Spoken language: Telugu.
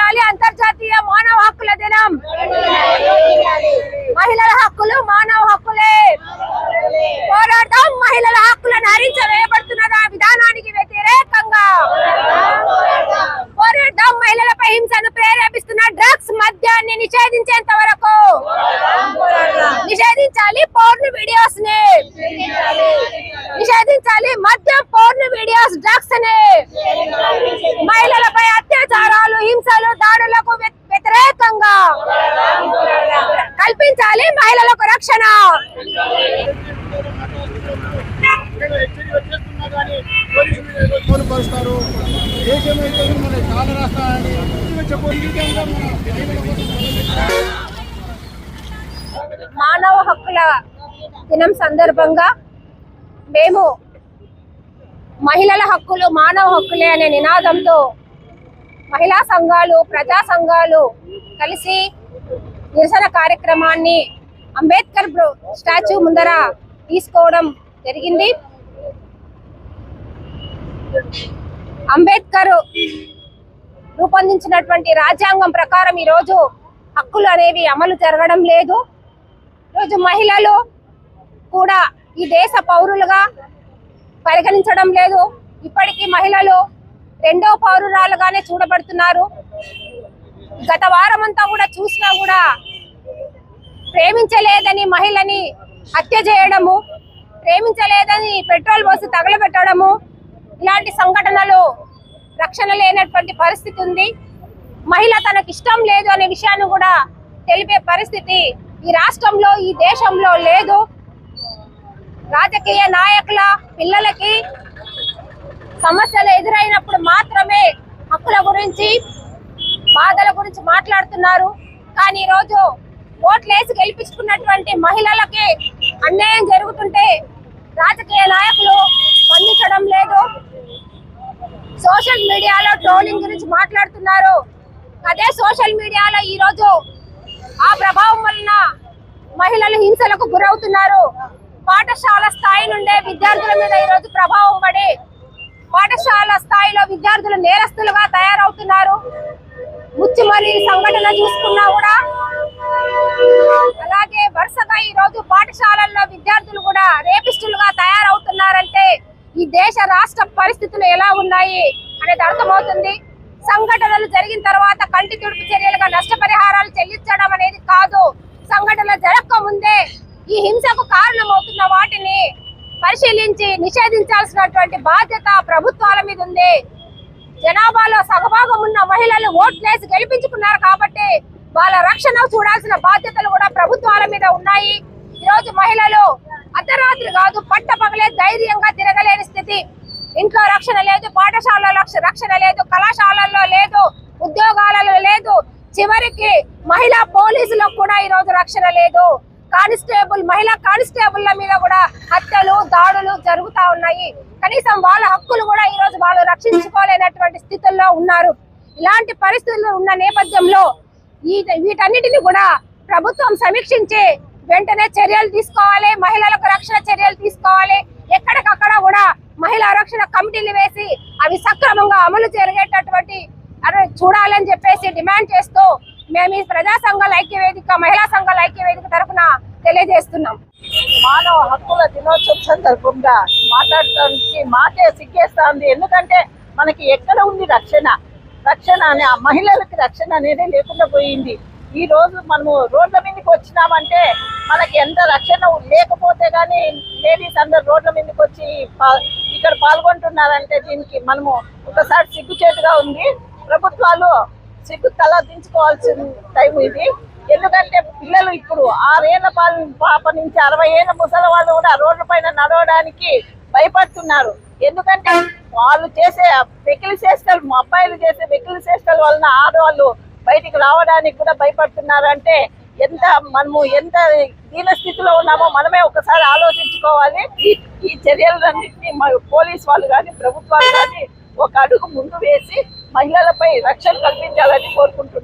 వర్ధిల్లాలి అంతర్జాతీయ మానవ హక్కుల దినం. మహిళల హక్కులు మానవ హక్కులే మహిళలపై హింసను ప్రేరేపిస్తున్న డ్రగ్స్ మద్యాన్ని నిషేధించేంత వరకు నిషేధించాలి పోర్న్ వీడియోస్ని నిషేధించాలి మద్యం పోర్న్ వీడియోస్ డ్రగ్స్ని మహిళలపై అత్యాచారాలు హింసలు దాడులకు వ్యతిరేకంగా కల్పించాలి మహిళలకు రక్షణ. పరుస్తారు అయితే మన చాలా రాస్తారని మానవ హక్కుల దినం సందర్భంగా మేము మహిళల హక్కులు మానవ హక్కులే అనే నినాదంతో మహిళా సంఘాలు ప్రజా సంఘాలు కలిసి నిరసన కార్యక్రమాన్ని అంబేద్కర్ స్టాచ్యూ ముందర తీసుకోవడం జరిగింది. అంబేద్కర్ రూపొందించినటువంటి రాజ్యాంగం ప్రకారం ఈరోజు హక్కులు అనేవి అమలు జరగడం లేదు. ఈరోజు మహిళలు కూడా ఈ దేశ పౌరులుగా పరిగణించడం లేదు. ఇప్పటికీ మహిళలు రెండో పౌరురాలుగానే చూడబడుతున్నారు. గత వారం అంతా కూడా చూసినా కూడా ప్రేమించలేదని మహిళని హత్య చేయడము ప్రేమించలేదని పెట్రోల్ పోసి తగలబెట్టడము ఇలాంటి సంఘటనలు రక్షణ లేనటువంటి పరిస్థితి ఉంది. మహిళ తనకి ఇష్టం లేదు అనే విషయాన్ని కూడా తెలిపే పరిస్థితి ఈ రాష్ట్రంలో ఈ దేశంలో లేదు. రాజకీయ నాయకుల పిల్లలకి సమస్యలు ఎదురైనప్పుడు మాత్రమే హక్కుల గురించి బాధల గురించి మాట్లాడుతున్నారు. కానీ ఈరోజు ఓట్లేసి గెలిపించుకున్నటువంటి మహిళలకి అన్యాయం జరుగుతుంటే రాజకీయ నాయకులు స్పందించడం లేదు సోషల్ మీడియాలో ట్రోలింగ్ గురించి మాట్లాడుతున్నారు. అదే సోషల్ మీడియాలో ఈ రోజు ఆ ప్రభావం వలన మహిళలు హింసలకు గురవుతున్నారు. పాఠశాల స్థాయి నుండే విద్యార్థుల మీద ఈ రోజు ప్రభావం పడి పాఠశాల స్థాయిలో విద్యార్థులు నేరస్తులుగా తయారవుతున్నారు. ముచ్చుమలి సంఘటన చూసుకున్నా కూడా అలాగే వరుసగా ఈ రోజు పాఠశాలల్లో విద్యార్థులు కూడా రేపిస్టులుగా తయారవుతున్నారంటే ఈ దేశ రాష్ట్ర పరిస్థితులు ఎలా ఉన్నాయి? అనేది అర్థమవుతుంది. సంఘటనలు జరిగిన తర్వాత కంటి తుడుపు చర్యలుగా నష్టపరిహారాలు చెల్లించడం అనేది కాదు. సంఘటనలు జరగక ముందే ఈ హింసకు కారణమవుతున్న వాటిని పరిశీలించి నిషేధించాల్సినటువంటి బాధ్యత ప్రభుత్వాల మీద ఉంది. జనాభాలో సగభాగం ఉన్న మహిళలు ఓట్లేసి గెలిపించుకున్నారు కాబట్టి వాళ్ళ రక్షణ చూడాల్సిన బాధ్యతలు కూడా ప్రభుత్వాల మీద ఉన్నాయి. ఈరోజు మహిళలు అర్ధరాత్రి కాదు పట్ట పగలే ధైర్యంగా తిరగలేని స్థితి. ఇంట్లో రక్షణ లేదు పాఠశాలలో రక్ష- రక్షణ లేదు కళాశాలల్లో లేదు ఉద్యోగాలలో లేదు. చివరికి మహిళా పోలీసులకు కూడా ఈ రోజు రక్షణ లేదు. కానిస్టేబుల్ మహిళా కానిస్టేబుల్ల మీద కూడా హత్యలు దాడులు జరుగుతూ ఉన్నాయి. కనీసం వాళ్ళ హక్కులు కూడా ఈరోజు వాళ్ళు రక్షించుకోలేనటువంటి స్థితుల్లో ఉన్నారు. ఇలాంటి పరిస్థితులు ఉన్న నేపథ్యంలో ఈ వీటన్నిటిని కూడా ప్రభుత్వం సమీక్షించి వెంటనే చర్యలు తీసుకోవాలి మహిళలకు రక్షణ చర్యలు తీసుకోవాలి. ఎక్కడికక్కడ కూడా మహిళా రక్షణ కమిటీలు వేసి అవి సక్రమంగా అమలు జరిగేటటువంటి అరే చూడాలని చెప్పేసి డిమాండ్ చేస్తూ మేము ఈ ప్రజా సంఘాల ఐక్య వేదిక మహిళా సంఘాల ఐక్య వేదిక తరఫున తెలియజేస్తున్నాం. మానవ హక్కుల దినోత్సవం సందర్భంగా మాట్లాడటానికి మాకే సిగ్గేస్తుంది. ఎందుకంటే మనకి ఎక్కడ ఉంది రక్షణ? రక్షణ అనే మహిళలకి రక్షణ అనేది లేకుండా పోయింది. ఈ రోజు మనము రోడ్ల మీదకి వచ్చినామంటే మనకి ఎంత రక్షణ లేకపోతే కానీ లేడీస్ అందరు రోడ్ల మీదకి వచ్చి ఇక్కడ పాల్గొంటున్నారంటే దీనికి మనము ఒకసారి సిగ్గుచేటుగా ఉంది ప్రభుత్వాలు సిగ్గు తల దించుకోవాల్సిన టైం ఇది. ఎందుకంటే పిల్లలు ఇప్పుడు ఆరేళ్ళ పాల పాప నుంచి అరవై ఏళ్ళ ముసలి వాళ్ళు కూడా రోడ్ల పైన నడవడానికి భయపడుతున్నారు. ఎందుకంటే వాళ్ళు చేసే వెకిలి చేష్టలు మా అబ్బాయిలు చేసే వెకిలి చేష్టల వలన ఆడవాళ్ళు బయటికి రావడానికి కూడా భయపడుతున్నారు అంటే ఎంత మనము ఎంత దీన స్థితిలో ఉన్నామో మనమే ఒకసారి ఆలోచించుకోవాలి. ఈ చర్యలన్నింటినీ పోలీస్ వాళ్ళు కానీ ప్రభుత్వాలు కానీ ఒక అడుగు ముందు వేసి మహిళలపై రక్షణ కల్పించాలని కోరుకుంటున్నాం.